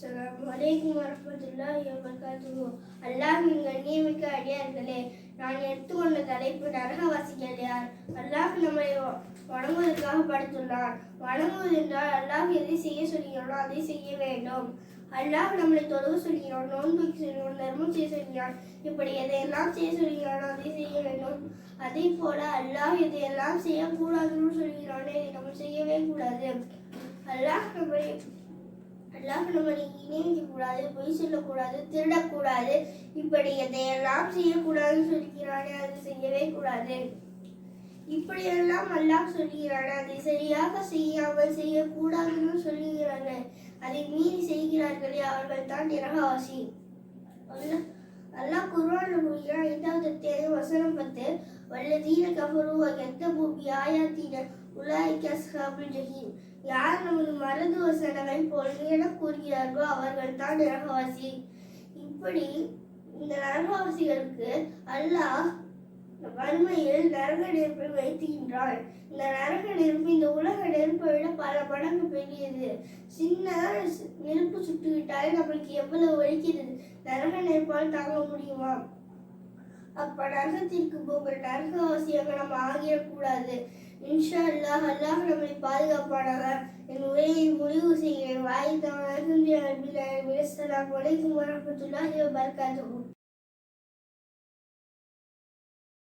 அஸ்ஸலாமு அலைக்கும் வரஹ்மத்துல்லாஹி வபரகாத்துஹு. அல்லாஹ்வின் கண்ணியமிக்க அடியார்களே நான் எடுத்துக்கொண்ட தலைப்பு நரகவாசிகள் யார்? அல்லாஹ் நம்மை வணங்குவதற்காக படைத்துள்ளான் வணங்குவது என்றால் அல்லாஹ் எதை செய்ய சொல்கிறானோ அதை செய்ய வேண்டும். அல்லாஹ் நம்மளை தொழுவு சொல்கிறான் நோன்பு சொல்கிறான் தர்மம் செய்ய சொல்கிறான். இப்படி எதையெல்லாம் செய்ய சொல்கிறானோ அதை செய்ய வேண்டும். அதே போல அல்லாஹ் எதையெல்லாம் செய்யக்கூடாதுன்னு சொல்கிறானோ இதை நம்ம செய்யவே கூடாது. அல்லாஹ் நம்மளை அல்லாஹ் நம்மளை இணைக்க கூடாது பொய் சொல்லக்கூடாது திருடக்கூடாது. இப்படி எதையெல்லாம் செய்யக்கூடாதுன்னு சொல்கிறானே அது செய்யவே கூடாது. இப்படியெல்லாம் அல்லாஹ் சொல்கிறானே அதை சரியாக செய்யாமல் செய்யக்கூடாதுன்னு சொல்லுகிறானே அதை மீறி செய்கிறார்களே அவர்கள் தான் நிரகவாசி. அல்லாஹ் அத்தியாயம் வசனம் பத்து வல்லதீன கஃபரு வகத்தபு பிஆயாத்தின உலாயிக அஸ்ஹாபுல் ஜஹீம். யார் நமது மறந்து வசனங்கள் பொருள் கூறுகிறார்களோ அவர்கள் தான் நரகவாசி. இப்படி இந்த நரகவாசிகளுக்கு அல்லாஹ் வறுமையில் நரக நெருப்பை வைத்துகின்றான் இந்த நரக நெருப்பு இந்த உலக நெருப்பை விட பல மடங்கு பெரியது. சின்ன நெருப்பு சுட்டுவிட்டாலே நம்மளுக்கு எவ்வளவு வலிக்கிறது? நரக நெருப்பால் தாங்க முடியுமா? அப்ப நரகத்திற்கு போகிற நரகவாசியாக நம்ம ஆகிடக்கூடாது. இன்ஷா அல்லாஹ் அல்லாஹ் நம்மை பாதுகாப்பானாக. என் உரையை முடிவு செய்கிறேன். வாய் தமிழ் அலமதுல்லாஹி வரஹ்மத்துல்லாஹி வபரகாத்துஹு.